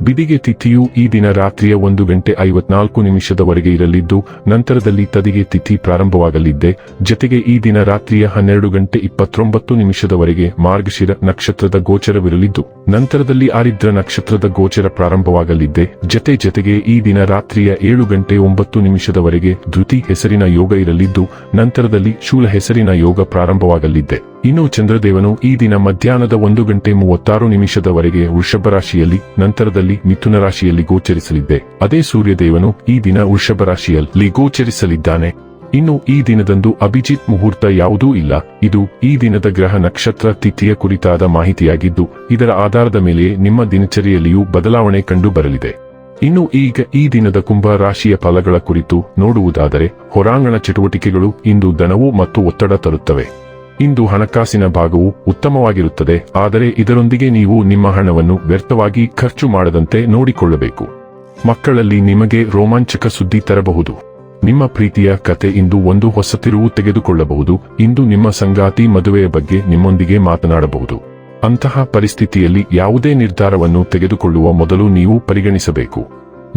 ಬಿದಿಗೆ ತಿಥಿಯು ಈ ದಿನ ರಾತ್ರಿಯ ಒಂದು ಗಂಟೆ ಐವತ್ನಾಲ್ಕು ನಿಮಿಷದವರೆಗೆ ಇರಲಿದ್ದು, ನಂತರದಲ್ಲಿ ತದಿಗೆ ತಿಥಿ ಪ್ರಾರಂಭವಾಗಲಿದ್ದೆ. ಜತೆಗೆ ಈ ದಿನ ರಾತ್ರಿಯ ಹನ್ನೆರಡು ಗಂಟೆ ಇಪ್ಪತ್ತೊಂಬತ್ತು ನಿಮಿಷದವರೆಗೆ ಮಾರ್ಗಶಿರ ನಕ್ಷತ್ರದ ಗೋಚರವಿರಲಿದ್ದು, ನಂತರದಲ್ಲಿ ಆರಿದ್ರ ನಕ್ಷತ್ರದ ಗೋಚರ ಪ್ರಾರಂಭವಾಗಲಿದ್ದೆ. ಜತೆ ಜತೆಗೆ ಈ ದಿನ ರಾತ್ರಿಯ ಏಳು ಗಂಟೆ ಒಂಬತ್ತು ನಿಮಿಷದವರೆಗೆ ಧೃತಿ ಹೆಸರಿನ ಯೋಗ ಇರಲಿದ್ದು, ನಂತರದಲ್ಲಿ ಶೂಲ ಹೆಸರಿನ ಯೋಗ ಪ್ರಾರಂಭವಾಗಲಿದ್ದೆ. ಇನ್ನು ಚಂದ್ರದೇವನು ಈ ದಿನ ಮಧ್ಯಾಹ್ನದ ಒಂದು ಗಂಟೆ ಮೂವತ್ತಾರು ನಿಮಿಷದವರೆಗೆ ವೃಷಭ ರಾಶಿಯಲ್ಲಿ, ನಂತರದಲ್ಲಿ ಮಿಥುನ ರಾಶಿಯಲ್ಲಿ ಗೋಚರಿಸಲಿದ್ದೆ. ಅದೇ ಸೂರ್ಯದೇವನು ಈ ದಿನ ವೃಷಭ ರಾಶಿಯಲ್ಲಿ ಗೋಚರಿಸಲಿದ್ದಾನೆ. ಇನ್ನು ಈ ದಿನದಂದು ಅಭಿಜಿತ್ ಮುಹೂರ್ತ ಯಾವುದೂ ಇಲ್ಲ. ಇದು ಈ ದಿನದ ಗ್ರಹ ನಕ್ಷತ್ರ ತಿಥಿಯ ಕುರಿತಾದ ಮಾಹಿತಿಯಾಗಿದ್ದು, ಇದರ ಆಧಾರದ ಮೇಲೆ ನಿಮ್ಮ ದಿನಚರಿಯಲ್ಲಿಯೂ ಬದಲಾವಣೆ ಕಂಡು ಬರಲಿದೆ. ಇನ್ನು ಈಗ ಈ ದಿನದ ಕುಂಭ ರಾಶಿಯ ಫಲಗಳ ಕುರಿತು ನೋಡುವುದಾದರೆ, ಹೊರಾಂಗಣ ಚಟುವಟಿಕೆಗಳು ಇಂದು ದನವು ಮತ್ತು ಒತ್ತಡ ತರುತ್ತವೆ. ಇಂದು ಹಣಕಾಸಿನ ಭಾಗವು ಉತ್ತಮವಾಗಿರುತ್ತದೆ, ಆದರೆ ಇದರೊಂದಿಗೆ ನೀವು ನಿಮ್ಮ ಹಣವನ್ನು ವ್ಯರ್ಥವಾಗಿ ಖರ್ಚು ಮಾಡದಂತೆ ನೋಡಿಕೊಳ್ಳಬೇಕು. ಮಕ್ಕಳಲ್ಲಿ ನಿಮಗೆ ರೋಮಾಂಚಕ ಸುದ್ದಿ ತರಬಹುದು. ನಿಮ್ಮ ಪ್ರೀತಿಯ ಕತೆ ಇಂದು ಒಂದು ಹೊಸ ತಿರುವು ತೆಗೆದುಕೊಳ್ಳಬಹುದು, ಇಂದು ನಿಮ್ಮ ಸಂಗಾತಿ ಮದುವೆಯ ಬಗ್ಗೆ ನಿಮ್ಮೊಂದಿಗೆ ಮಾತನಾಡಬಹುದು. ಅಂತಹ ಪರಿಸ್ಥಿತಿಯಲ್ಲಿ ಯಾವುದೇ ನಿರ್ಧಾರವನ್ನು ತೆಗೆದುಕೊಳ್ಳುವ ಮೊದಲು ನೀವು ಪರಿಗಣಿಸಬೇಕು.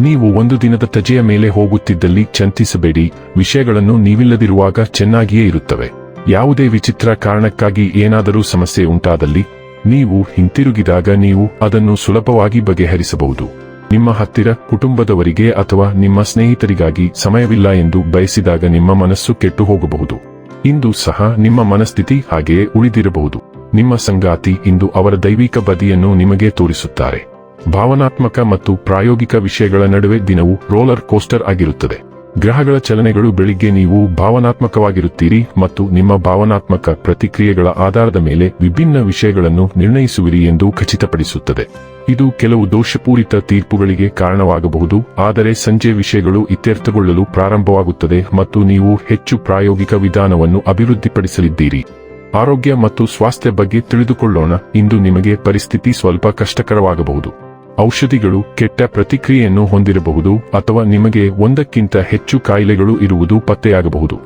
ನೀವು ಒಂದು ದಿನದ ತಜೆಯ ಮೇಲೆ ಹೋಗುತ್ತಿದ್ದಲ್ಲಿ ಚಿಂತಿಸಬೇಡಿ, ವಿಷಯಗಳನ್ನು ನೀವಿಲ್ಲದಿರುವಾಗ ಚೆನ್ನಾಗಿಯೇ ಇರುತ್ತವೆ. ಯಾವುದೇ ವಿಚಿತ್ರ ಕಾರಣಕ್ಕಾಗಿ ಏನಾದರೂ ಸಮಸ್ಯೆ ಉಂಟಾದಲ್ಲಿ ನೀವು ಹಿಂತಿರುಗಿದಾಗ ನೀವು ಅದನ್ನು ಸುಲಭವಾಗಿ ಬಗೆಹರಿಸಬಹುದು. ನಿಮ್ಮ ಹತ್ತಿರ ಕುಟುಂಬದವರಿಗೆ ಅಥವಾ ನಿಮ್ಮ ಸ್ನೇಹಿತರಿಗಾಗಿ ಸಮಯವಿಲ್ಲ ಎಂದು ಬಯಸಿದಾಗ ನಿಮ್ಮ ಮನಸ್ಸು ಕೆಟ್ಟು ಹೋಗಬಹುದು. ಇಂದು ಸಹ ನಿಮ್ಮ ಮನಸ್ಥಿತಿ ಹಾಗೆಯೇ ಉಳಿದಿರಬಹುದು. ನಿಮ್ಮ ಸಂಗಾತಿ ಇಂದು ಅವರ ದೈವಿಕ ಬದಿಯನ್ನು ನಿಮಗೆ ತೋರಿಸುತ್ತಾರೆ. ಭಾವನಾತ್ಮಕ ಮತ್ತು ಪ್ರಾಯೋಗಿಕ ವಿಷಯಗಳ ನಡುವೆ ದಿನವು ರೋಲರ್ ಕೋಸ್ಟರ್ ಆಗಿರುತ್ತದೆ. ಗ್ರಹಗಳ ಚಲನೆಗಳು ಬೆಳಿಗ್ಗೆ ನೀವು ಭಾವನಾತ್ಮಕವಾಗಿರುತ್ತೀರಿ ಮತ್ತು ನಿಮ್ಮ ಭಾವನಾತ್ಮಕ ಪ್ರತಿಕ್ರಿಯೆಗಳ ಆಧಾರದ ಮೇಲೆ ವಿಭಿನ್ನ ವಿಷಯಗಳನ್ನು ನಿರ್ಣಯಿಸುವಿರಿ ಎಂದು ಖಚಿತಪಡಿಸುತ್ತದೆ. ಇದು ಕೆಲವು ದೋಷಪೂರಿತ ತೀರ್ಪುಗಳಿಗೆ ಕಾರಣವಾಗಬಹುದು, ಆದರೆ ಸಂಜೆ ವಿಷಯಗಳು ಇತ್ಯರ್ಥಗೊಳ್ಳಲು ಪ್ರಾರಂಭವಾಗುತ್ತದೆ ಮತ್ತು ನೀವು ಹೆಚ್ಚು ಪ್ರಾಯೋಗಿಕ ವಿಧಾನವನ್ನು ಅಭಿವೃದ್ಧಿಪಡಿಸಲಿದ್ದೀರಿ. ಆರೋಗ್ಯ ಮತ್ತು ಸ್ವಾಸ್ಥ್ಯ ಬಗ್ಗೆ ತಿಳಿದುಕೊಳ್ಳೋಣ, ಇಂದು ನಿಮಗೆ ಪರಿಸ್ಥಿತಿ ಸ್ವಲ್ಪ ಕಷ್ಟಕರವಾಗಬಹುದು. ಔಷಧಿಗಳು ಕೆಟ್ಟ ಪ್ರತಿಕ್ರಿಯೆಯನ್ನು ಹೊಂದಿರಬಹುದು ಅಥವಾ ನಿಮಗೆ ಒಂದಕ್ಕಿಂತ ಹೆಚ್ಚು ಕಾಯಿಲೆಗಳು ಇರುವುದು ಪತ್ತೆಯಾಗಬಹುದು.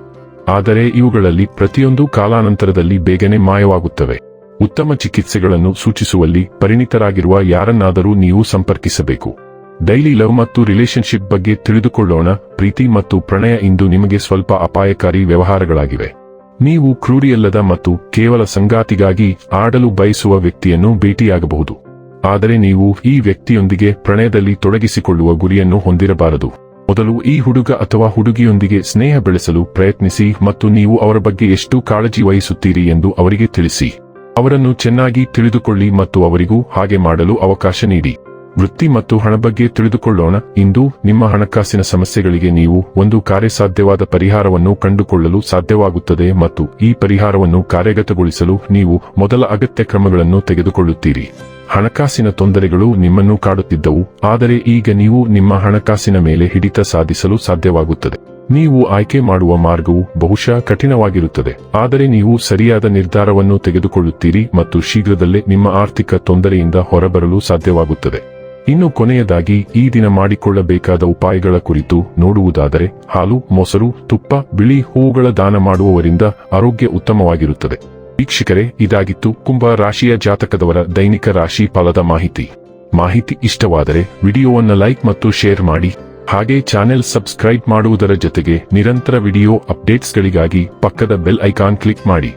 ಆದರೆ ಇವುಗಳಲ್ಲಿ ಪ್ರತಿಯೊಂದು ಕಾಲಾನಂತರದಲ್ಲಿ ಬೇಗನೆ ಮಾಯವಾಗುತ್ತವೆ. ಉತ್ತಮ ಚಿಕಿತ್ಸೆಗಳನ್ನು ಸೂಚಿಸುವಲ್ಲಿ ಪರಿಣಿತರಾಗಿರುವ ಯಾರನ್ನಾದರೂ ನೀವು ಸಂಪರ್ಕಿಸಬೇಕು. ಡೈಲಿ ಲವ್ ಮತ್ತು ರಿಲೇಶನ್ಶಿಪ್ ಬಗ್ಗೆ ತಿಳಿದುಕೊಳ್ಳೋಣ, ಪ್ರೀತಿ ಮತ್ತು ಪ್ರಣಯ ಇಂದು ನಿಮಗೆ ಸ್ವಲ್ಪ ಅಪಾಯಕಾರಿ ವ್ಯವಹಾರಗಳಾಗಿವೆ. ನೀವು ಕ್ರೂರಿಯಲ್ಲದ ಮತ್ತು ಕೇವಲ ಸಂಗಾತಿಗಾಗಿ ಆಡಲು ಬಯಸುವ ವ್ಯಕ್ತಿಯನ್ನು ಭೇಟಿಯಾಗಬಹುದು. ಆದರೆ ನೀವು ಈ ವ್ಯಕ್ತಿಯೊಂದಿಗೆ ಪ್ರಣಯದಲ್ಲಿ ತೊಡಗಿಸಿಕೊಳ್ಳುವ ಗುರಿಯನ್ನು ಹೊಂದಿರಬಾರದು. ಮೊದಲು ಈ ಹುಡುಗ ಅಥವಾ ಹುಡುಗಿಯೊಂದಿಗೆ ಸ್ನೇಹ ಬೆಳೆಸಲು ಪ್ರಯತ್ನಿಸಿ ಮತ್ತು ನೀವು ಅವರ ಬಗ್ಗೆ ಎಷ್ಟು ಕಾಳಜಿ ವಹಿಸುತ್ತೀರಿ ಎಂದು ಅವರಿಗೆ ತಿಳಿಸಿ. ಅವರನ್ನು ಚೆನ್ನಾಗಿ ತಿಳಿದುಕೊಳ್ಳಿ ಮತ್ತು ಅವರಿಗೂ ಹಾಗೆ ಮಾಡಲು ಅವಕಾಶ ನೀಡಿ. ವೃತ್ತಿ ಮತ್ತು ಹಣ ಬಗ್ಗೆ ತಿಳಿದುಕೊಳ್ಳೋಣ. ಇಂದು ನಿಮ್ಮ ಹಣಕಾಸಿನ ಸಮಸ್ಯೆಗಳಿಗೆ ನೀವು ಒಂದು ಕಾರ್ಯಸಾಧ್ಯವಾದ ಪರಿಹಾರವನ್ನು ಕಂಡುಕೊಳ್ಳಲು ಸಾಧ್ಯವಾಗುತ್ತದೆ ಮತ್ತು ಈ ಪರಿಹಾರವನ್ನು ಕಾರ್ಯಗತಗೊಳಿಸಲು ನೀವು ಮೊದಲ ಅಗತ್ಯ ಕ್ರಮಗಳನ್ನು ತೆಗೆದುಕೊಳ್ಳುತ್ತೀರಿ. ಹಣಕಾಸಿನ ತೊಂದರೆಗಳು ನಿಮ್ಮನ್ನು ಕಾಡುತ್ತಿದ್ದವು, ಆದರೆ ಈಗ ನೀವು ನಿಮ್ಮ ಹಣಕಾಸಿನ ಮೇಲೆ ಹಿಡಿತ ಸಾಧಿಸಲು ಸಾಧ್ಯವಾಗುತ್ತದೆ. ನೀವು ಆಯ್ಕೆ ಮಾಡುವ ಮಾರ್ಗವು ಬಹುಶಃ ಕಠಿಣವಾಗಿರುತ್ತದೆ, ಆದರೆ ನೀವು ಸರಿಯಾದ ನಿರ್ಧಾರವನ್ನು ತೆಗೆದುಕೊಳ್ಳುತ್ತೀರಿ ಮತ್ತು ಶೀಘ್ರದಲ್ಲೇ ನಿಮ್ಮ ಆರ್ಥಿಕ ತೊಂದರೆಯಿಂದ ಹೊರಬರಲು ಸಾಧ್ಯವಾಗುತ್ತದೆ. ಇನ್ನು ಕೊನೆಯದಾಗಿ ಈ ದಿನ ಮಾಡಿಕೊಳ್ಳಬೇಕಾದ ಉಪಾಯಗಳ ಕುರಿತು ನೋಡುವುದಾದರೆ ಹಾಲು, ಮೊಸರು, ತುಪ್ಪ, ಬಿಳಿ ಹೂವುಗಳ ದಾನ ಮಾಡುವವರಿಂದ ಆರೋಗ್ಯ ಉತ್ತಮವಾಗಿರುತ್ತದೆ. ವೀಕ್ಷಕರೇ, ಇದಾಗಿತ್ತು ಕುಂಭ ರಾಶಿಯ ಜಾತಕದವರ ದೈನಿಕ ರಾಶಿ ಫಲದ ಮಾಹಿತಿ. ಮಾಹಿತಿ ಇಷ್ಟವಾದರೆ ವಿಡಿಯೋವನ್ನು ಲೈಕ್ ಮತ್ತು ಶೇರ್ ಮಾಡಿ. ಹಾಗೆ ಚಾನೆಲ್ ಸಬ್ಸ್ಕ್ರೈಬ್ ಮಾಡುವುದರ ಜೊತೆಗೆ ನಿರಂತರ ವಿಡಿಯೋ ಅಪ್ಡೇಟ್ಸ್ಗಳಿಗಾಗಿ ಪಕ್ಕದ ಬೆಲ್ ಐಕಾನ್ ಕ್ಲಿಕ್ ಮಾಡಿ.